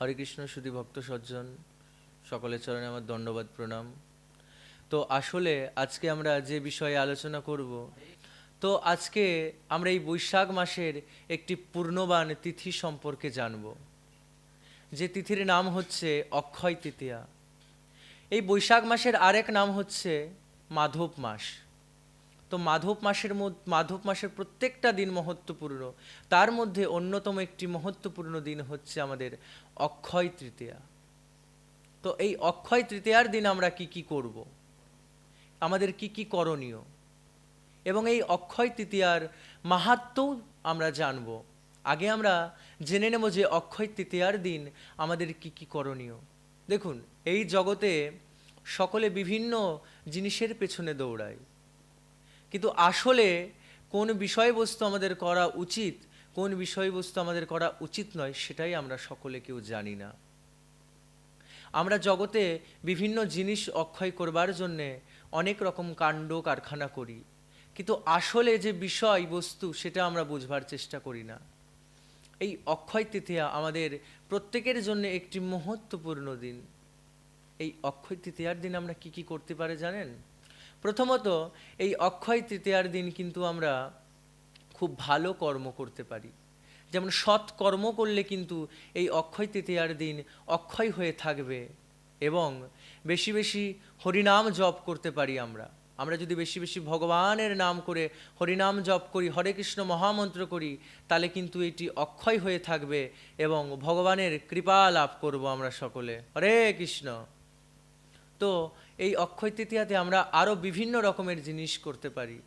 হরে কৃষ্ণ, সুধী ভক্ত সজ্জন, সকলের চরণে আমার দণ্ডবাদ, প্রণাম। তো আসলে আজকে আমরা যে বিষয়ে আলোচনা করব, তো আজকে আমরা এই বৈশাখ মাসের একটি পূর্ণবান তিথি সম্পর্কে জানব। যে তিথির নাম হচ্ছে অক্ষয় তৃতীয়া। এই বৈশাখ মাসের আরেক নাম হচ্ছে মাধব মাস। তো মাধব মাসের মাধব মাসের প্রত্যেকটা দিন মহত্বপূর্ণ। তার মধ্যে অন্যতম একটি মহত্বপূর্ণ দিন হচ্ছে আমাদের অক্ষয় তৃতীয়া। তো এই অক্ষয় তৃতীয়ার দিন আমরা কি কি করব? আমাদের কি কি করণীয়? এবং এই অক্ষয় তৃতীয়ার মাহাত্মও আমরা জানব। আগে আমরা জেনে নেব যে অক্ষয় তৃতীয়ার দিন আমাদের কি কি করণীয়। দেখুন, এই জগতে সকলে বিভিন্ন জিনিসের পেছনে দৌড়ায়। কিন্তু আসলে কোন বিষয়বস্তু আমাদের করা উচিত, কোন বিষয়বস্তু আমাদের করা উচিত নয়, সেটাই আমরা সকলে কেউ জানি না। আমরা জগতে বিভিন্ন জিনিস অক্ষয় করবার জন্যে অনেক রকম কাণ্ড কারখানা করি, কিন্তু আসলে যে বিষয় বস্তু সেটা আমরা বুঝবার চেষ্টা করি না। এই অক্ষয় তৃতীয়া আমাদের প্রত্যেকের জন্য একটি মহত্বপূর্ণ দিন। এই অক্ষয় তৃতীয়ার দিন আমরা কি কি করতে পারে জানেন? প্রথমত, এই অক্ষয় তৃতীয়ার দিন কিন্তু আমরা খুব ভালো কর্ম করতে পারি। যেমন সৎ কর্ম করলে কিন্তু এই অক্ষয় তৃতীয়ার দিন অক্ষয় হয়ে থাকবে এবং বেশি বেশি হরিনাম জপ করতে পারি আমরা। আমরা যদি বেশি বেশি ভগবানের নাম করে হরিনাম জপ করি, হরে কৃষ্ণ মহামন্ত্র করি, তাহলে কিন্তু এটি অক্ষয় হয়ে থাকবে এবং ভগবানের কৃপা লাভ করব আমরা সকলে। হরে কৃষ্ণ। তো এই অক্ষয় তৃতীয়াতে আমরা আরও বিভিন্ন রকমের জিনিস করতে পারি।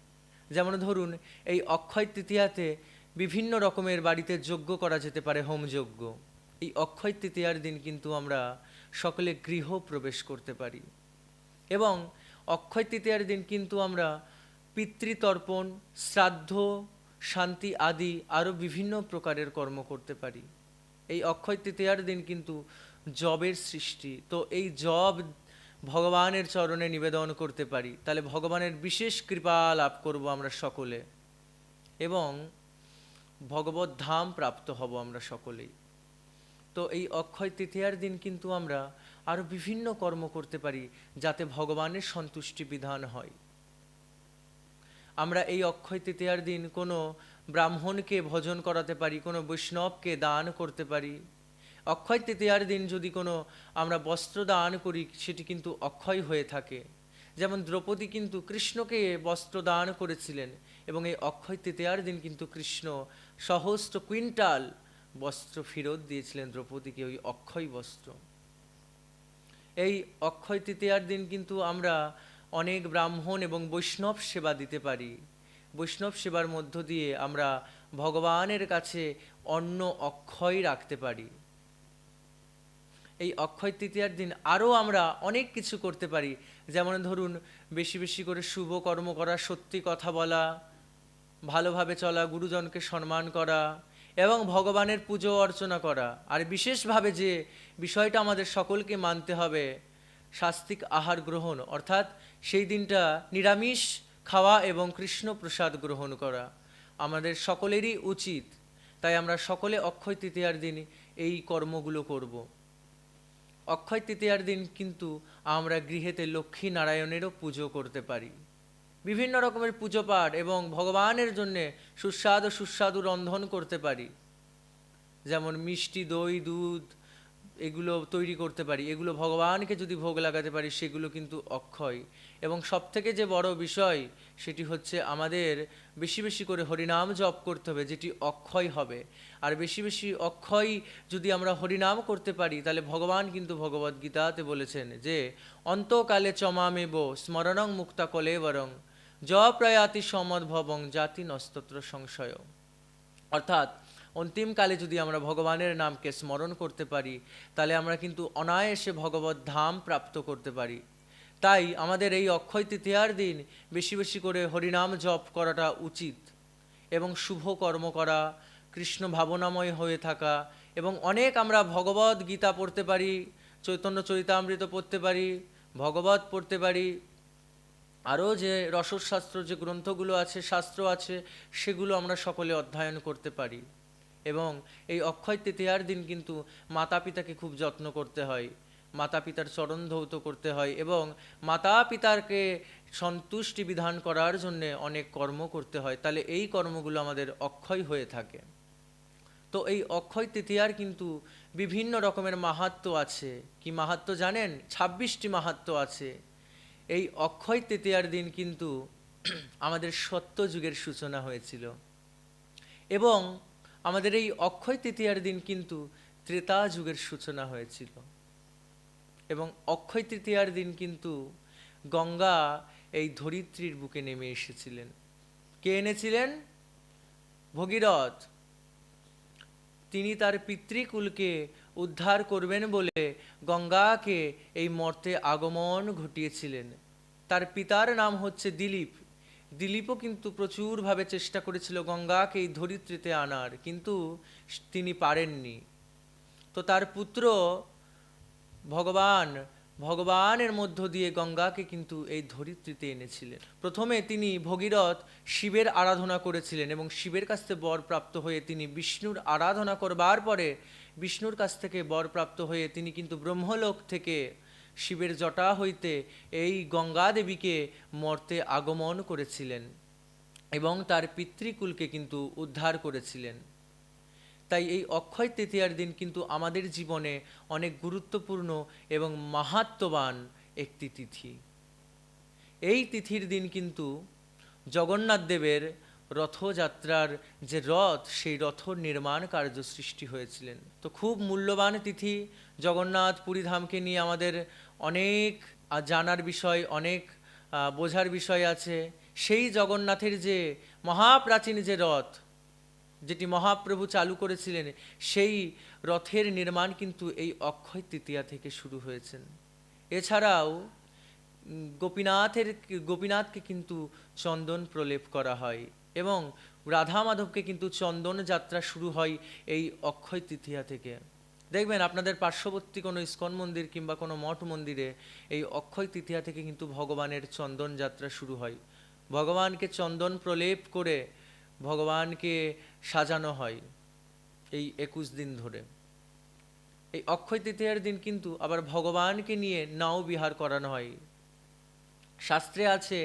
যেমন ধরুন, এই অক্ষয় তৃতীয়াতে বিভিন্ন রকমের বাড়িতে যজ্ঞ করা যেতে পারে, হোম যজ্ঞ। এই অক্ষয় তৃতীয়ার দিন কিন্তু আমরা সকলে গৃহ প্রবেশ করতে পারি। এবং অক্ষয় তৃতীয়ার দিন কিন্তু আমরা পিতৃতর্পণ, শ্রাদ্ধ, শান্তি আদি আরও বিভিন্ন প্রকারের কর্ম করতে পারি। এই অক্ষয় তৃতীয়ার দিন কিন্তু জবের সৃষ্টি। তো এই জব ভগবানের চরণে নিবেদন করতে পারি, তাহলে ভগবানের বিশেষ কৃপা লাভ করব আমরা সকলে এবং ভগবত ধাম প্রাপ্ত হব আমরা সকলেই। তো এই অক্ষয় তৃতীয়ার দিন কিন্তু আমরা আরও বিভিন্ন কর্ম করতে পারি যাতে ভগবানের সন্তুষ্টি বিধান হয়। আমরা এই অক্ষয় তৃতীয়ার দিন কোনো ব্রাহ্মণকে ভজন করাতে পারি, কোনো বৈষ্ণবকে দান করতে পারি। অক্ষয় তৃতীয়ার দিন যদি কোনো আমরা বস্ত্র দান করি, সেটি কিন্তু অক্ষয় হয়ে থাকে। যেমন দ্রৌপদী কিন্তু কৃষ্ণকে বস্ত্র দান করেছিলেন এবং এই অক্ষয় তৃতীয়ার দিন কিন্তু কৃষ্ণ সহস্র কুইন্টাল বস্ত্র ফেরত দিয়েছিলেন দ্রৌপদীকে, ওই অক্ষয় বস্ত্র। এই অক্ষয় তৃতীয়ার দিন কিন্তু আমরা অনেক ব্রাহ্মণ এবং বৈষ্ণব সেবা দিতে পারি। বৈষ্ণব সেবার মধ্য দিয়ে আমরা ভগবানের কাছে অন্য অক্ষয় রাখতে পারি। এই অক্ষয় তৃতীয়ার দিন আরও আমরা অনেক কিছু করতে পারি। যেমন ধরুন, বেশি বেশি করে শুভ কর্ম করা, সত্যি কথা বলা, ভালোভাবে চলা, গুরুজনকে সম্মান করা এবং ভগবানের পুজো অর্চনা করা। আর বিশেষভাবে যে বিষয়টা আমাদের সকলকে মানতে হবে শাস্তিক আহার গ্রহণ, অর্থাৎ সেই দিনটা নিরামিষ খাওয়া এবং কৃষ্ণ প্রসাদ গ্রহণ করা আমাদের সকলেরই উচিত। তাই আমরা সকলে অক্ষয় তৃতীয়ার দিন এই কর্মগুলো করব। অক্ষয় তৃতীয়ার দিন কিন্তু আমরা গৃহেতে লক্ষ্মী নারায়ণেরও পুজো করতে পারি। বিভিন্ন রকমের পুজো পাঠ এবং ভগবানের জন্যে সুস্বাদু সুস্বাদু রন্ধন করতে পারি। যেমন মিষ্টি দই, দুধ এগুলো তৈরি করতে পারি, এগুলো ভগবানকে যদি ভোগ লাগাতে পারি সেগুলো কিন্তু অক্ষয়। এবং সবথেকে যে বড় বিষয় সেটি হচ্ছে আমাদের বেশি বেশি করে হরিনাম জপ করতে হবে, যেটি অক্ষয় হবে। আর বেশি বেশি অক্ষয় যদি আমরা হরিনাম করতে পারি, তাহলে ভগবান কিন্তু ভগবদ গীতাতে বলেছেন যে, অন্তকালে চমামেব স্মরণং মুক্তা কলে বরং জ প্রয়াতি সমদ্ভবং জাতি নস্তত্র সংশয়। অর্থাৎ অন্তিমকালে যদি আমরা ভগবানের নামকে স্মরণ করতে পারি, তাহলে আমরা কিন্তু অনায়াসে ভগবত ধাম প্রাপ্ত করতে পারি। তাই আমাদের এই অক্ষয় তৃতীয়ার দিন বেশি বেশি করে হরিনাম জপ করাটা উচিত এবং শুভ কর্ম করা, কৃষ্ণ ভাবনাময় হয়ে থাকা এবং অনেক আমরা ভগবত গীতা পড়তে পারি, চৈতন্য চরিতামৃত পড়তে পারি, ভগবত পড়তে পারি। আরও যে রসশাস্ত্র যে গ্রন্থগুলো আছে, শাস্ত্র আছে, সেগুলো আমরা সকলে অধ্যয়ন করতে পারি। এবং এই অক্ষয় তৃতীয়ার দিন কিন্তু মাতা পিতাকে খুব যত্ন করতে হয়। মাতা পিতার চরণ ধৌত করতে হয় এবং মাতা পিতাকে সন্তুষ্টি বিধান করার জন্য অনেক কর্ম করতে হয়। তাহলে এই কর্মগুলো আমাদের অক্ষয় হয়ে থাকে। তো এই অক্ষয় তৃতীয়ার কিন্তু বিভিন্ন রকমের মাহাত্ম আছে। কি মাহাত্ম জানেন? ছাব্বিশটি মাহাত্ম আছে। এই অক্ষয় তৃতীয়ার দিন কিন্তু আমাদের সত্য যুগের সূচনা হয়েছিল। এবং আমাদের এই অক্ষয় তৃতীয়ার দিন কিন্তু ত্রেতা যুগের সূচনা হয়েছিল। এবং অক্ষয় তৃতীয়ার দিন কিন্তু গঙ্গা এই ধরিত্রীর বুকে নেমে এসেছিলেন। কে এনেছিলেন? ভগীরথ। তিনি তার পিতৃকুলকে উদ্ধার করবেন বলে গঙ্গাকে এই মর্তে আগমন ঘটিয়েছিলেন। তার পিতার নাম হচ্ছে দিলীপ। দিলীপও কিন্তু প্রচুরভাবে চেষ্টা করেছিল গঙ্গাকে এই ধরিত্রীতে আনার, কিন্তু তিনি পারেননি। তো তার পুত্র ভগবান, ভগবানের মধ্য দিয়ে গঙ্গাকে কিন্তু এই ধরিত্রীতে এনেছিলেন। প্রথমে তিনি ভগীরথ শিবের আরাধনা করেছিলেন এবং শিবের কাছ থেকে বর প্রাপ্ত হয়ে তিনি বিষ্ণুর আরাধনা করবার পরে, বিষ্ণুর কাছ থেকে বর প্রাপ্ত হয়ে তিনি কিন্তু ব্রহ্মলোক থেকে শিবের জটা হইতে এই গঙ্গা দেবীকে মর্তে আগমন করেছিলেন এবং তার পিতৃকুলকে কিন্তু উদ্ধার করেছিলেন। তাই এই অক্ষয় তৃতীয়ার দিন কিন্তু আমাদের জীবনে অনেক গুরুত্বপূর্ণ এবং মাহাত্মবান একটি তিথি। এই তিথির দিন কিন্তু জগন্নাথ দেবের রথযাত্রার যে রথ, সেই রথ নির্মাণ কার্য সৃষ্টি হয়েছিলেন। তো খুব মূল্যবান তিথি জগন্নাথ পুরীধামকে নিয়ে আমাদের অনেক জানার বিষয়, অনেক বোঝার বিষয় আছে। সেই জগন্নাথের যে মহাপ্রাচীন যে রথ, যেটি মহাপ্রভু চালু করেছিলেন, সেই রথের নির্মাণ কিন্তু এই অক্ষয় তৃতীয়া থেকে শুরু হয়েছেন। এছাড়াও গোপীনাথের, গোপীনাথকে কিন্তু চন্দন প্রলেপ করা হয় এবং রাধা মাধবকে কিন্তু চন্দন যাত্রা শুরু হয় এই অক্ষয় তৃতীয়া থেকে। দেখবেন আপনাদের পার্শ্ববর্তী কোনো ইস্কন মন্দির কিংবা কোনো মঠ মন্দিরে এই অক্ষয় তৃতীয়া থেকে কিন্তু ভগবানের চন্দন যাত্রা শুরু হয়। ভগবানকে চন্দন প্রলেপ করে ভগবানকে সাজানো হয় এই একুশ দিন ধরে। এই অক্ষয় তৃতীয়ার দিন কিন্তু আবার ভগবানকে নিয়ে নাও বিহার করানো হয়। শাস্ত্রে আছে,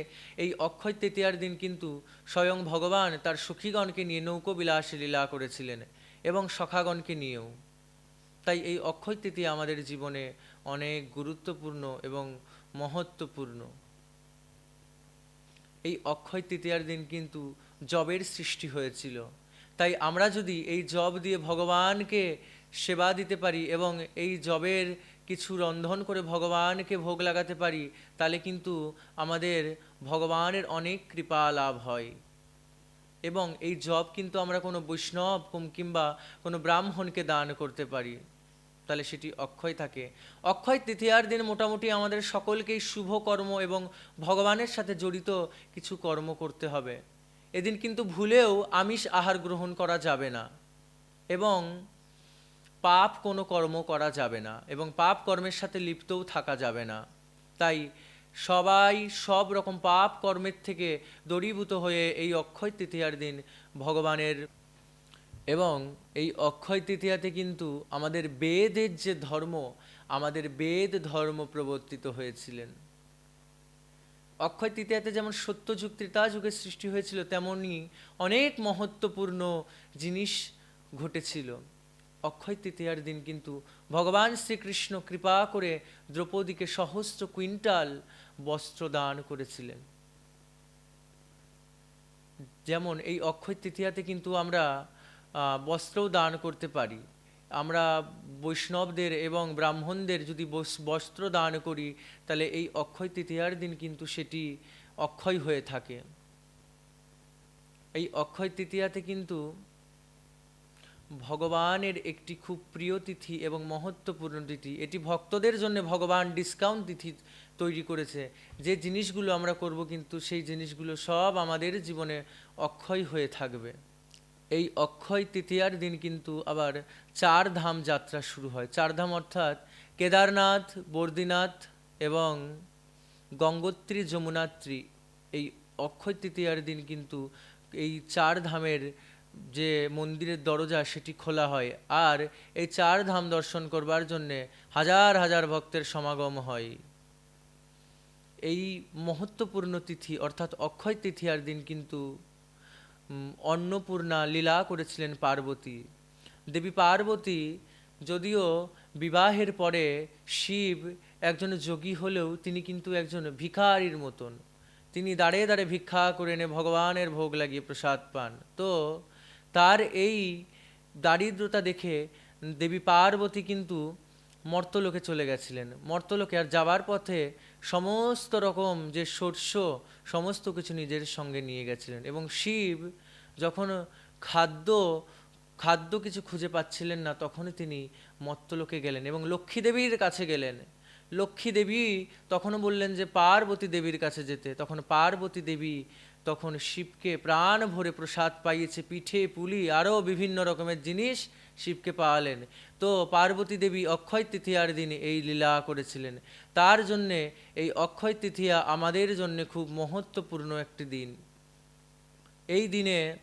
এই অক্ষয় তৃতীয়ার দিন কিন্তু স্বয়ং ভগবান তার সখীগণকে নিয়ে নৌকো বিলাস লীলা করেছিলেন এবং সখাগণকে নিয়েও। তাই এই অক্ষয় তৃতীয়া আমাদের জীবনে অনেক গুরুত্বপূর্ণ এবং মহত্বপূর্ণ। এই অক্ষয় তৃতীয়ার দিন কিন্তু জবের সৃষ্টি হয়েছিল। তাই আমরা যদি এই জব দিয়ে ভগবানকে সেবা দিতে পারি এবং এই জবের কিছু রন্ধন করে ভগবানকে ভোগ লাগাতে পারি, তাহলে কিন্তু আমাদের ভগবানের অনেক কৃপা লাভ হয়। এবং এই জব কিন্তু আমরা কোনো বৈষ্ণব কিংবা কোনো ব্রাহ্মণকে দান করতে পারি। তাহলে সেটি অক্ষয় থাকে। অক্ষয় তৃতীয়ার দিন মোটামুটি আমাদের সকলকেই শুভ কর্ম এবং ভগবানের সাথে জড়িত কিছু কর্ম করতে হবে। এদিন কিন্তু ভুলেও আমিষ আহার গ্রহণ করা যাবে না এবং পাপ কোনো কর্ম করা যাবে না এবং পাপ কর্মের সাথে লিপ্তও থাকা যাবে না। তাই সবাই সব রকম পাপ কর্মের থেকে দড়ীভূত হয়ে এই অক্ষয় তৃতীয়ার দিন ভগবানের এবং এই অক্ষয় তৃতীয়াতে কিন্তু আমাদের বেদের যে ধর্ম, আমাদের বেদ ধর্ম প্রবর্তিত হয়েছিলেন। অক্ষয় তৃতীয়াতে যেমন সত্য সত্যযুগ ত্রেতা যুগের সৃষ্টি হয়েছিল তেমনই অনেক মহত্বপূর্ণ জিনিস ঘটেছিল। অক্ষয় তৃতীয়ার দিন কিন্তু ভগবান শ্রীকৃষ্ণ কৃপা করে দ্রৌপদীকে সহস্র কুইন্টাল বস্ত্র দান করেছিলেন। যেমন এই অক্ষয় তৃতীয়াতে কিন্তু আমরা বস্ত্রও দান করতে পারি। আমরা বৈষ্ণবদের এবং ব্রাহ্মণদের যদি বস- বস্ত্র দান করি, তাহলে এই অক্ষয় তৃতীয়ার দিন কিন্তু সেটি অক্ষয় হয়ে থাকে। এই অক্ষয় তৃতীয়াতে কিন্তু ভগবানের একটি খুব প্রিয় তিথি এবং মহত্বপূর্ণ তিথি, এটি ভক্তদের জন্য ভগবান ডিসকাউন্ট তিথি তৈরি করেছে। যে জিনিসগুলো আমরা করব কিন্তু সেই জিনিসগুলো সব আমাদের জীবনে অক্ষয় হয়ে থাকবে। এই অক্ষয় তৃতীয়ার দিন কিন্তু আবার চার ধাম যাত্রা শুরু হয়। চার ধাম অর্থাৎ কেদারনাথ বর্দিনাথ এবং গঙ্গোত্রী যমুনাত্রী। এই অক্ষয় তৃতীয়ার দিন কিন্তু এই চার ধামের যে মন্দিরের দরজা সেটি খোলা হয় আর এই চার ধাম দর্শন করবার জন্যে হাজার হাজার ভক্তের সমাগম হয়। এই মহত্বপূর্ণ তিথি অর্থাৎ অক্ষয় তৃতীয়ার দিন কিন্তু অন্নপূর্ণা লীলা করেছিলেন পার্বতী। দেবী পার্বতী যদিও বিবাহের পরে শিব একজন যোগী হলেও তিনি কিন্তু একজন ভিখারির মতন। তিনি দাঁড়ে দাঁড়ে ভিক্ষা করে এনে ভগবানের ভোগ লাগিয়ে প্রসাদ পান। তো তার এই দারিদ্রতা দেখে দেবী পার্বতী কিন্তু মর্তলোকে চলে গেছিলেন। মর্তলোকে আর যাবার পথে সমস্ত রকম যে শস্য, সমস্ত কিছু নিজের সঙ্গে নিয়ে গেছিলেন এবং শিব যখন খাদ্য খাদ্য কিছু খুঁজে পাচ্ছিলেন না, তখনই তিনি মত্তলোকে গেলেন এবং লক্ষ্মী দেবীর কাছে গেলেন। লক্ষ্মী দেবী তখনও বললেন যে, পার্বতী দেবীর কাছে যেতে। তখন পার্বতী দেবী তখন শিবকে প্রাণ ভরে প্রসাদ পাইয়েছে, পিঠে, পুলি আরও বিভিন্ন রকমের জিনিস শিবকে পাওয়ালেন। তো পার্বতী দেবী অক্ষয় তৃতীয়ার দিনে এই লীলা করেছিলেন। তার জন্যে এই অক্ষয় তৃতীয়া আমাদের জন্যে খুব মহত্বপূর্ণ একটি দিন। এই দিনে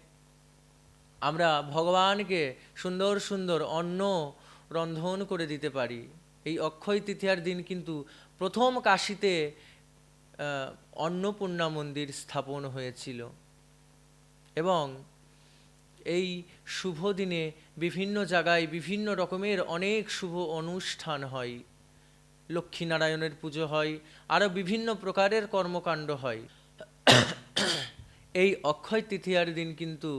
আমরা ভগবানকে সুন্দর সুন্দর অন্ন রন্ধন করে দিতে পারি। এই অক্ষয় তৃতীয়ার দিন কিন্তু প্রথম কাশিতে অন্নপূর্ণা মন্দির স্থাপন হয়েছিল। এবং এই শুভ দিনে বিভিন্ন জায়গায় বিভিন্ন রকমের অনেক শুভ অনুষ্ঠান হয়। লক্ষ্মীনারায়ণের পুজো হয়, আরও বিভিন্ন প্রকারের কর্মকাণ্ড হয়। এই অক্ষয় তৃতীয়ার দিন কিন্তু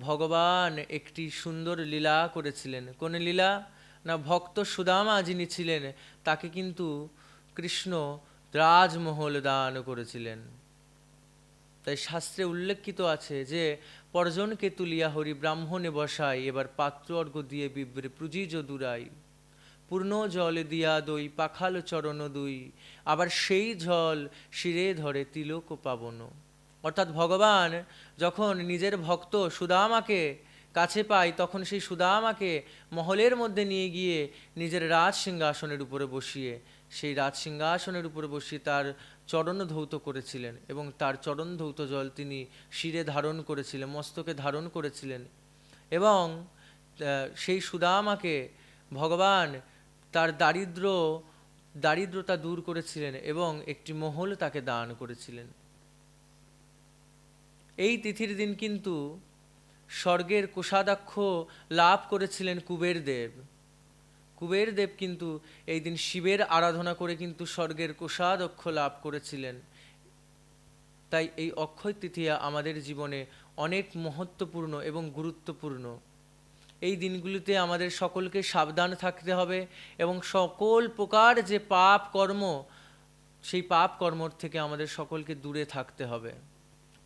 ভগবান একটি সুন্দর লীলা করেছিলেন। কোন লীলা? না, ভক্ত সুদামা যিনি ছিলেন, তাকে কিন্তু কৃষ্ণ রাজমহল দান করেছিলেন। তাই শাস্ত্রে উল্লেখিত আছে যে, পরজনকে তুলিয়া হরি ব্রাহ্মণে বসাই, এবার পাত্র অর্ঘ দিয়ে বিব্রে প্রুজিজ দুরাই। পূর্ণ জল দিয়া দই, পাখাল চরণ দুই, আবার সেই জল শিরে ধরে তিলক পাবন। অর্থাৎ ভগবান যখন নিজের ভক্ত সুদামাকে কাছে পায়, তখন সেই সুদামাকে মহলের মধ্যে নিয়ে গিয়ে নিজের রাজ সিংহাসনের উপরে বসিয়ে, সেই রাজ সিংহাসনের উপরে বসিয়ে তার চরণ ধৌত করেছিলেন এবং তার চরণ ধৌত জল তিনি শিরে ধারণ করেছিলেন, মস্তকে ধারণ করেছিলেন এবং সেই সুদামাকে ভগবান তার দারিদ্র, দারিদ্রতা দূর করেছিলেন এবং একটি মহল তাকে দান করেছিলেন। এই তিথির দিন কিন্তু স্বর্গের কোষাধ্যক্ষ লাভ করেছিলেন কুবের দেব। কুবের দেব কিন্তু এই দিন শিবের আরাধনা করে কিন্তু স্বর্গের কোষাধ্যক্ষ লাভ করেছিলেন। তাই এই অক্ষয় তৃতীয়া আমাদের জীবনে অনেক মহত্বপূর্ণ এবং গুরুত্বপূর্ণ। এই দিনগুলিতে আমাদের সকলকে সাবধান থাকতে হবে এবং সকল প্রকার যে পাপ কর্ম, সেই পাপ কর্মর থেকে আমাদের সকলকে দূরে থাকতে হবে।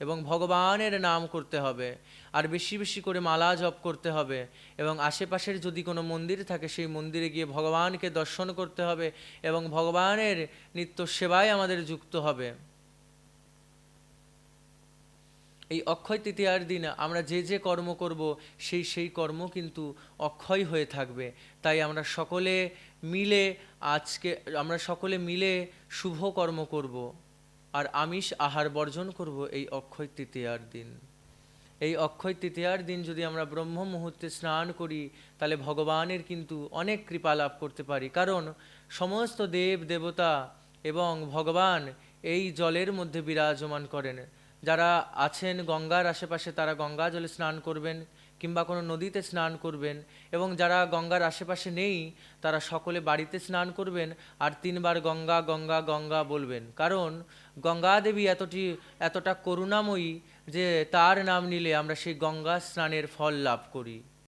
এবং ভগবানের নাম করতে হবে। আর বেশি বেশি করে মালা জপ করতে হবে এবং আশেপাশের যদি কোনো মন্দির থাকে, সেই মন্দিরে গিয়ে ভগবানকে দর্শন করতে হবে এবং ভগবানের নিত্য সেবায় আমাদের যুক্ত হবে। এই অক্ষয় তৃতীয়ার দিন আমরা যে যে কর্ম করব, সেই সেই কর্ম কিন্তু অক্ষয় হয়ে থাকবে। তাই আমরা সকলে মিলে আজকে, আমরা সকলে মিলে শুভ কর্ম করব। আর আমিষ আহার বর্জন করব এই অক্ষয় তৃতীয়ার দিন। এই অক্ষয় তৃতীয়ার দিন যদি আমরা ব্রহ্ম মুহূর্তে স্নান করি, তাহলে ভগবানের কিন্তু অনেক কৃপা লাভ করতে পারি। কারণ সমস্ত দেব, দেবতা এবং ভগবান এই জলের মধ্যে বিরাজমান করেন। যারা আছেন গঙ্গার আশেপাশে, তারা গঙ্গা জলে স্নান করবেন। কিংবা কোনো নদীতে স্নান করবেন এবং যারা গঙ্গার আশেপাশে নেই, তারা সকলে বাড়িতে স্নান করবেন আর তিনবার গঙ্গা গঙ্গা গঙ্গা বলবেন। কারণ গঙ্গা দেবী এতটি, এতটা করুণাময়ী যে তার নাম নিলে আমরা সেই গঙ্গা স্নানের ফল লাভ করি।